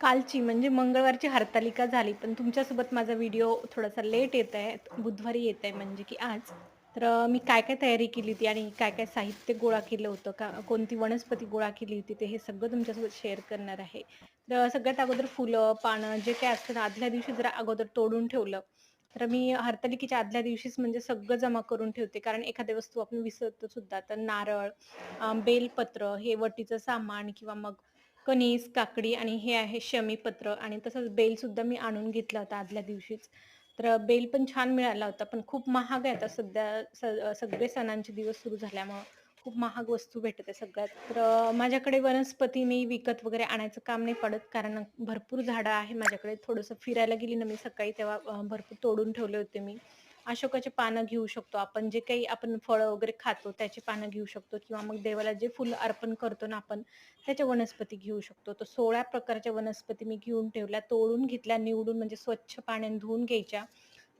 कालची म्हणजे मंगळवारची हरतालिका झाली, पण तुमच्यासोबत माझा व्हिडिओ थोडासा लेट येत आहे. बुधवारी येत आहे म्हणजे की आज. तर मी काय-काय तयारी केली होती आणि काय-काय साहित्य गोळा केलं होतं, का कोणती वनस्पती गोळा केली होती, ते हे सगळं तुमच्यासोबत शेअर करणार आहे. तर सगळ्यात अगोदर फुलं, पानं जे काय असतं ना, आदल्या दिवशी जरा अगोदर तोडून ठेवलं. तर मी हरतालिकेच्या आदल्या दिवशीच म्हणजे सगळं जमा करून ठेवते, कारण एखाद्या वस्तू आपण विसरतो सुद्धा. तर नारळ, बेलपत्र, हे वटीचं सामान किंवा मग कणीस, काकडी आणि हे आहे शमीपत्र आणि तसंच बेलसुद्धा मी आणून घेतला होता आदल्या दिवशीच. तर बेल पण छान मिळाला होता, पण खूप महाग आहे आता सध्या स सगळे सणांचे दिवस सुरू झाल्यामुळं खूप महाग वस्तू भेटत आहे सगळ्यात. तर माझ्याकडे वनस्पती मी विकत वगैरे आणायचं काम नाही पडत, कारण भरपूर झाडं आहे माझ्याकडे. थोडंसं फिरायला गेली ना मी सकाळी, तेव्हा भरपूर तोडून ठेवले होते मी. अशोकाचे पानं घेऊ शकतो आपण, जे काही आपण फळं वगैरे खातो त्याची पानं घेऊ शकतो किंवा मग देवाला जे फुलं अर्पण करतो ना आपण, त्याच्या वनस्पती घेऊ शकतो. तर 16 प्रकारच्या वनस्पती मी घेऊन ठेवल्या, तोडून घेतल्या, निवडून म्हणजे स्वच्छ पाण्याने धुवून घ्यायच्या.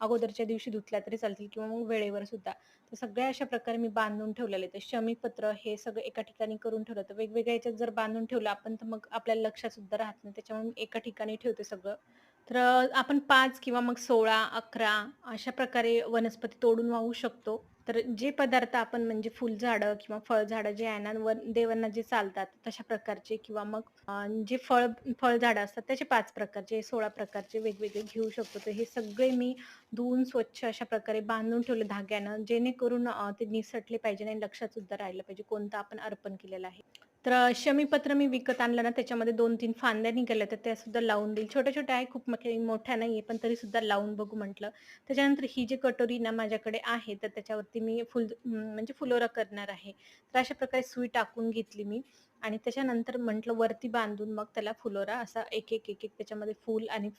अगोदरच्या दिवशी धुतल्या तरी चालतील किंवा मग वेळेवर सुद्धा. तर सगळ्या अशा प्रकारे मी बांधून ठेवलेले. तर शमीपत्र हे सगळं एका ठिकाणी करून ठेवलं. तर वेगवेगळ्या याच्यात जर बांधून ठेवलं आपण, तर मग आपल्याला लक्षात सुद्धा राहत नाही. त्याच्यामुळे मी एका ठिकाणी ठेवते सगळं. तर आपण पाच किंवा मग 16, 11 अशा प्रकारे वनस्पती तोडून वाहू शकतो. तर जे पदार्थ आपण म्हणजे फुलझाडं किंवा फळझाडं जे आहे ना, वन देवांना जे चालतात तशा प्रकारचे किंवा मग जे फळ फळझाडं असतात त्याचे पाच प्रकारचे, 16 प्रकारचे वेगवेगळे घेऊ शकतो. तर हे सगळे मी धुवून स्वच्छ अशा प्रकारे बांधून ठेवले धाग्यानं, जेणेकरून ते निसटले पाहिजे आणि लक्षात सुद्धा राहिलं पाहिजे कोणतं आपण अर्पण केलेलं आहे. तर शमीपत्र मी विकत आणलं ना, त्याच्यामध्ये 2-3 फांद्या निघाल्या, तर त्या सुद्धा लावून देईल. छोट्या-छोट्या आहे, खूप मोठ्या मोठ्या आहे पण तरी सुद्धा लावून बघू म्हटलं. त्याच्यानंतर ही जी कटोरी ना माझ्याकडे आहे, तर त्याच्यावरती मी फुल म्हणजे फुलोरा करणार आहे. तर अशा प्रकारे सुई टाकून घेतली मी आणि त्याच्यानंतर म्हटलं वरती बांधून मग त्याला फुलोरा असा एक, एक, एक, एक त्याच्यामध्ये फूल आणि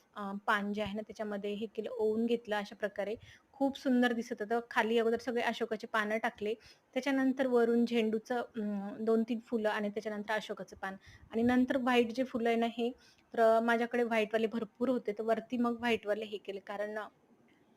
पान जे आहे ना, त्याच्यामध्ये हे केलं, ओवून घेतलं अशा प्रकारे. खूप सुंदर दिसत होतं. खाली अगोदर सगळे अशोकाचे पानं टाकले. त्याच्यानंतर वरून झेंडूचं दोन तीन फुलं आणि त्याच्यानंतर अशोकाचं पान आणि नंतर व्हाईट जे फुलं आहे ना हे, तर माझ्याकडे व्हाईटवाले भरपूर होते. तर वरती मग व्हाईटवाले हे केले कारण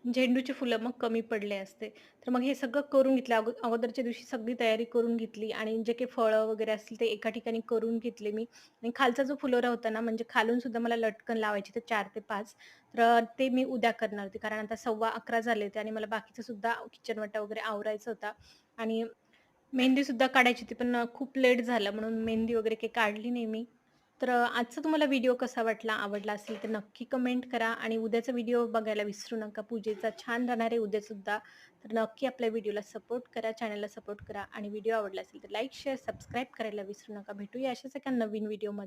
झेंडूचे फुलं मग कमी पडले असते. तर मग हे सगळं करून घेतलं. अगो अगोदरच्या दिवशी सगळी तयारी करून घेतली आणि जे काही फळं वगैरे असतील ते एका ठिकाणी करून घेतले मी आणि खालचा जो फुलोरा होता ना, म्हणजे खालून सुद्धा मला लटकन लावायची तर चार ते पाच तर ते मी उद्या करणार होते. कारण आता 11:15 झाले होते आणि मला बाकीचं सुद्धा किचन वटा वगैरे आवरायचा होता आणि मेहंदीसुद्धा काढायची होती, पण खूप लेट झालं म्हणून मेहंदी वगैरे काही काढली नाही मी. तर आजचा तुम्हाला व्हिडिओ कसा वाटला? आवडला असेल तर नक्की कमेंट करा आणि उद्याचा व्हिडिओ बघायला विसरू नका. पूजेचा छान राहणार आहे उद्यासुद्धा. तर नक्की आपल्या व्हिडिओला सपोर्ट करा, चॅनलला सपोर्ट करा आणि व्हिडिओ आवडला असेल तर लाईक, शेअर, सबस्क्राईब करायला विसरू नका. भेटूया अशाच एका नवीन व्हिडिओमध्ये.